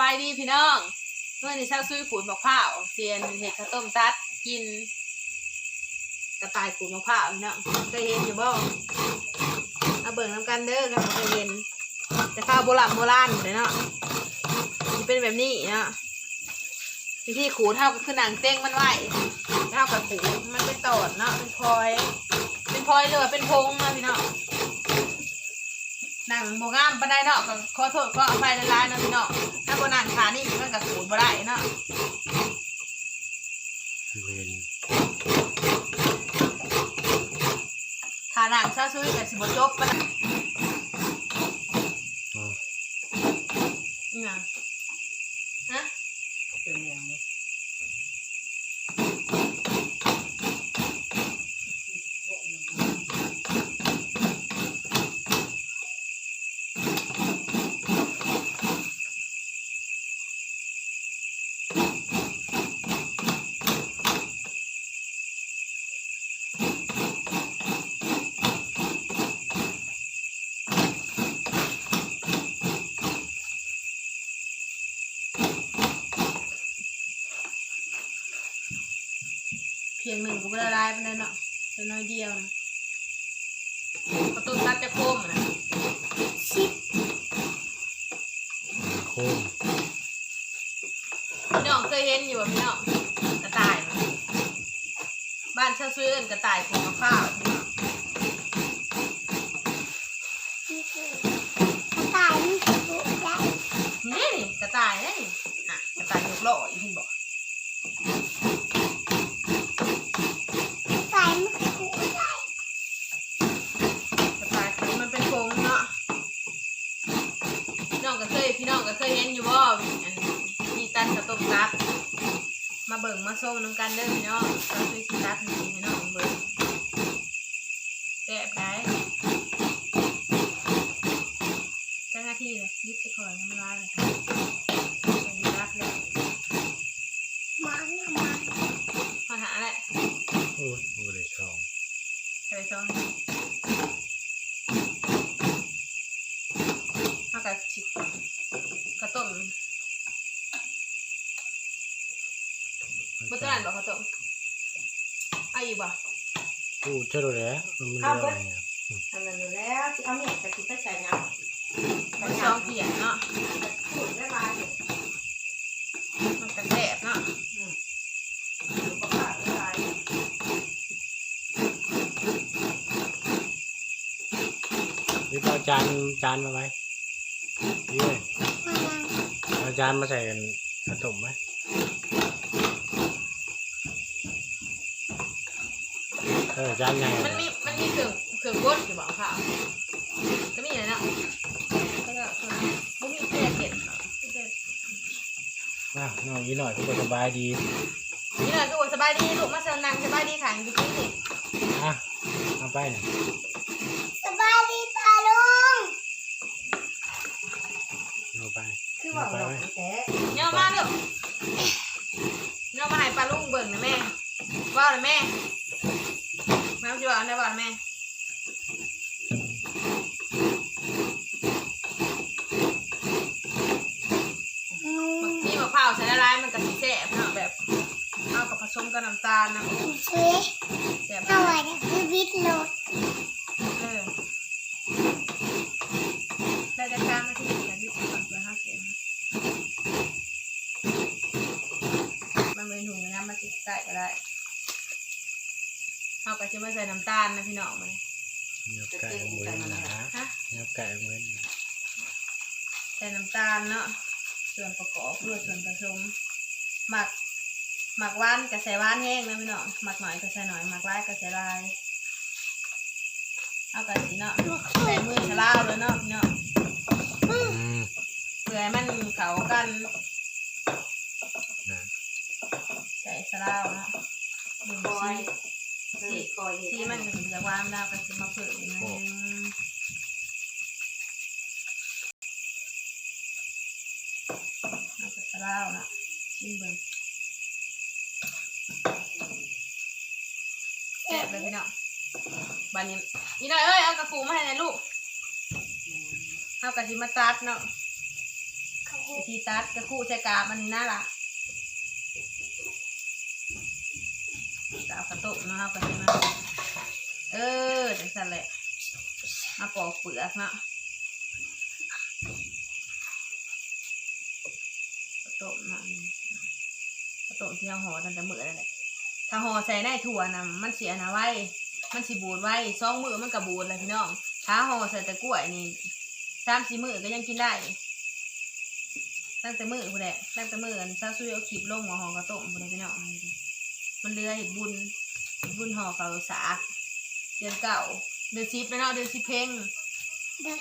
บายดีพี่น้องเมื่อนี้เช้าซุยขูดมะพร้าวเซียนเห็ดข้าวต้มตัดกิน กระต่ายขูดมะพร้าวพี่น้องเคยเห็นอยู่บ่เอาเบิ่งน้ำกันเด้อครับเคยเห็น แต่ข้าวโบราณโบราณเลยเนาะมันเป็นแบบนี้เนาะวิธีขูดเท่ากับคือหนังเต้งมันไหวเท่ากับขูดมันเป็นตอดเนาะเป็นพลอย เป็นพลอยหรือว่าเป็นพงนะพี่น้อง หนังโบงามปานใดเนาะก็ขอโทษขออภัยหลายๆเนาะพี่เนาะถ้าบ่หนังขานี่มันก็ขูดบ่ได้เนาะเวนถ้าหนังซะซุยก็สิบ่จบปานใดอ๋อนี่นะ เพียงหนึ่งก็บ่ละลายปานใดเนาะแต่น้อยเดียวนะประตูตัดจะโค้งนะโค้งพี่น้องเคยเห็นอยู่บ่พี่น้องกระต่ายนะบ้านซะซุยเอิ้นกระต่ายขูดมะพร้าวพี่น้องนี่นี่กระต่ายนี่อะกระต่ายยกล้ออีกทีบอกกระต่ายคือมันเป็นโครงเนาะ พี่น้องก็เคยพี่น้องก็เคยเห็นอยู่บ่อันที่ตัดกระตุกตัดมาเบิ่งมาส้มน้ำกันเด้อพี่น้องก็เคยสิตัดให้พี่น้องเบิ่งแกะไปเจ้าหน้าที่เลยยิบไปก่อนน้ำลายเลยสวัสดีครับเลยมาหาแหละโอ้ยบริชองไปซ้อมมากระชิกกระต้มบ่ต้อ งอ่านบอกกระต้มเอาอีกบ่พูดเท่าไหร่มันไม่ได้อะไรอะอันนั้นแล้วที่เอาเมียจะคิดไปใส่ยังมันซองเขียนเนาะพูดได้ลายเนี่ยมันกระแสบเนาะก็ขาดได้ลายนี่เอาจานจานมาไว้เย้เอาจานมาใส่กันขนมไหม ออจานใหญ่มันมีมันมีเครื่องเครื่องบดอยู่บ่ค่ะก็มีอะไรเนาะก็ก็เครื่องบ่มีแค่เผ็ดเนาะมีแต่อะหน่อยอีหน่อยก็สบายดีนี่เลยก็โอ้ยสบายดีลูกมาเซิงนั่งสบายดีค่ะอยู่ที่นี่อะเอาไปเนี่ยสบายดีป่าลุงเอาไปคือว่าเราแท้เนามาลูกเนามาให้ปลาลุงเบิ่งนะแม่ว่าเลยแม่ แม่จะว่าอะไรว่าแม่นี่มะพร้าวใช้ละลายมันกับสีแสบเนาะแบบเอากับผสมกับน้ำตาลนะช่วยแสบเอาไว้นะคือวิทย์โหลด เออได้จะกลางนาทีแต่ที่สิบก่อนเพื่อห้าเสียงมันเป็นถุงนะมันติดใส่ก็ได้เอาไป จะมาใส่น้ำตาลนะพี่น้องมันเนื้อไก่เหมือนนะฮะเนื้อไก่เหมือนใส่น้ำตาลเนาะส่วนประกอบด้วยส่วนผสมหมักหมักหวานกับใส่หวานแห้งนะพี่น้องหมักหน่อยก็ใส่หน่อยหมักร้ายก็ใส่ลายเอากันสิเนาะใส่มือชะลาวเลยเนาะพี่น้องอืมเพื่อให้มันเข้ากันนะใส่ชะลาวเนาะดึงคอยซี สี่คอยซีมันก็ถึงจะหวานแล้วก็จะมาเพิ่มอีกนิดนึงเอาไปชะลาวเนาะชิมเบิ่งแซ่บเลยพี่น้องบานนี้นี่หน่อยเอ้ยเอากระปูมาให้หน่อยลูกเอากระชิมาตัดเนาะเขาวิธีตัดกระคู่ใช้กาบมันนี่น่าละ กระตุกนะครับกระตุกนะเออจังสันแหละมาปอกเปลือกนะกระตุกนะกระตุกที่เราห่อตั้งแต่มือนั่นแหละถ้าห่อใส่ได้ถั่วนะมันเสียนะไว้ มันสิบูดไว้สองมือมันก็บูดเลยพี่น้องถ้าห่อใส่แต่กล้วยนี่สามสี่มือก็ยังกินได้ตั้งแต่มือผู้ใดตั้งแต่มืออันซาซุยเอาขีบลงหัวหอกระต้มผู้ใดพี่น้องมันเรือเห็ดบุญ บุญหอเขาสาเดือนเก่า เดือนสิบแล้วเนาะเดือนสิบเพ่งเด็ก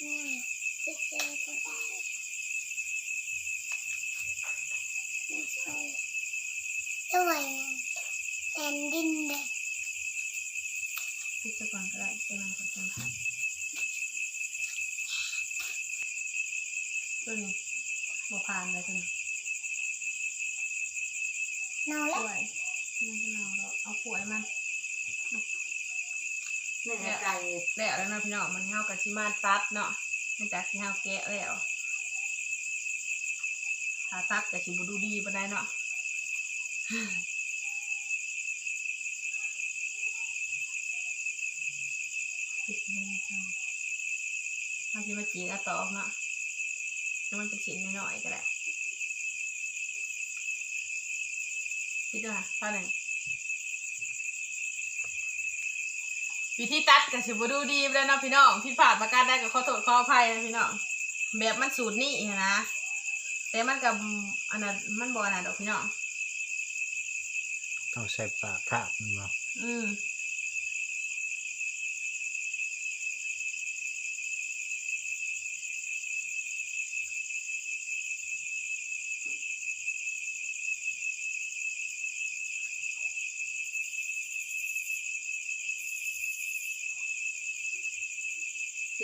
อืมจะเจอก็ได้ไม่ใช่ด้วยแผ่นดินเลยพิจารณาก็ได้จะมาก่อน ตัวนี้บวพานเลยตัวนี้เนากแล้วล้วยมันก็เอาเราเอากล้วยมันเนื้อไก่แล้วแล้วเนาะพี่น้องมันเฮากับชิมาตัดเนาะมันจากที่เฮาแกะแล้วถ้าตัดกับชิบุดูดีปานใดเนาะปิดเลยจ้ะเอาสิมาจีกเอาตอกเนาะแล้ว มันเป็นชิ้นน้อยๆก็ได้ปิดด้วยค่ะท่าหนึ่งวิธีตัดกับสิบดูดีแล้วเนาะพี่น้องผิดพลาดประการได้กับขอโทษขออภัยนะพี่น้องแบบมันสูตรนี่นะแต่มันกับอันนั้นมันบออันนั้นดอกพี่น้องต้องใส่ปากคาบมันบ่อืม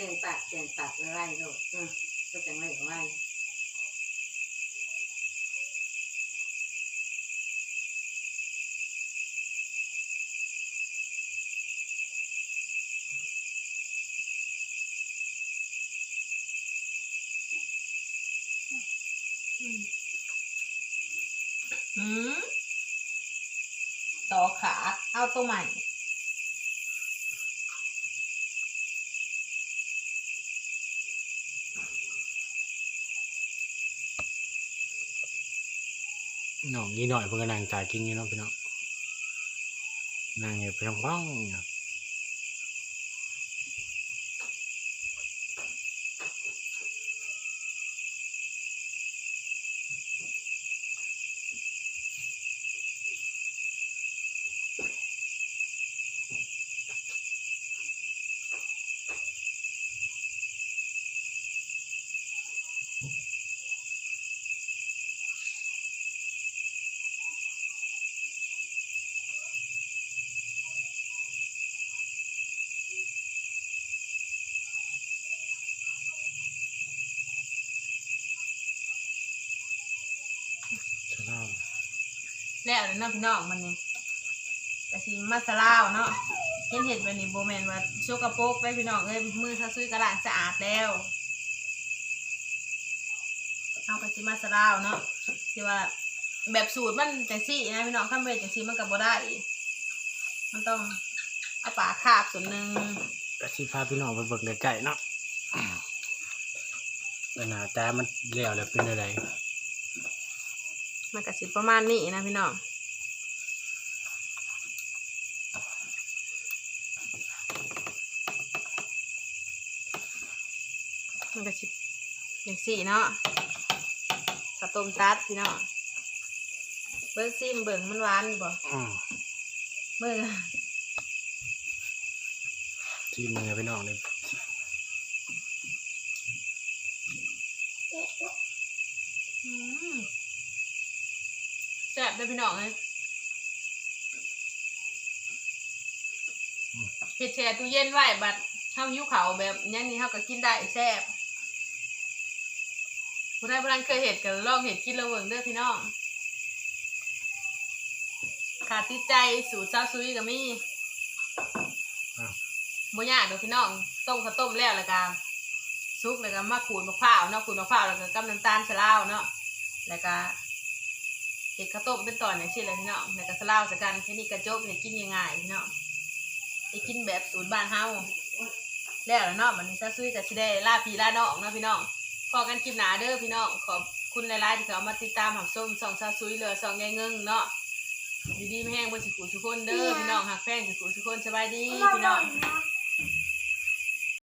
ยงตัดเจียงตัดไล่โดดเออก็จังไรของไล่อืมต่อขา เอาตัวใหม่ น้องนี่หน่อยเพิ่นก็นั่งตายกินอยู่เนาะพี่น้องนั่งอยู่เพียงป้องเนาะ แล้วเนาะพี่น้องมันนี่กะสิมาสลาวเนาะเห็นเห็ดแบบนี้โบแมนว่าโชกระโปกได้พี่น้องเอ้ยมือซะซุยกระลางสะอาดแล้วเอากะสิมาสลาวเนาะที่ว่าแบบสูตรมันจังซี่นะพี่น้องข้ามเวทจังซี่มันกับโบได้ มันต้องเอาปากคาบส่วนหนึ่งก็สิพาพี่น้องไปเบิ่งใกล้ๆเนาะแล้วหน้าตามันแล้วแล้วเป็นอะไร มันกะสิประมาณนี้นะพี่น้องมันกะสิอย่างสี่เนาะข้าวต้มตัดพี่น้องเบิ้งซิมเบิ่งมันหวานอยู่บ่อือเมื่อที่มือพี่น้องนี่อืม แซ่บได้อพี่น้องเลยเห็ดแช่ตู้เย็นไว้บัดเฮาหิวเขาวแบบนี้นี่เฮาก็กินได้แซ่บผู้ใดผู้นั้นเคยเห็ดก็ลองเห็ดกินแล้วเบิ่งเด้อพี่น้องขาดติดใจสูตรซาซุยกับมี่อ้าวบ่ยากเดอกพี่น้องต้มข้าวต้มแล้วแล้วก็ซุกแล้วก็มาขูดมะพร้าวเนาะขูดมะพร้าวแล้วก็กับน้ำตาลสะลาวเนาะแล้วก็ เห็ดข้าวต้มเป็นตอนอย่างเช่นเลยพี่น้องแล้วก็สลาวสะกันแค่นี้กระโจบเห็ดกินง่ายๆพี่น้องไปกินแบบสูตรบ้านเฮาแล้วเนาะมันนี้ซาซุยกับชิได้ลาพี่ลาน้องเนาะพี่น้องพอกันคลิปหนาเด้อพี่น้องขอบคุณหลายๆที่เขามาติดตามหับส้มสองซาซุยเรือสองแงเงิงเนาะดีๆไม่แห้งบนสิกูทุกคนเด้อพี่น้องหักแป้งสิกูทุกคนสบายดีพี่น้อง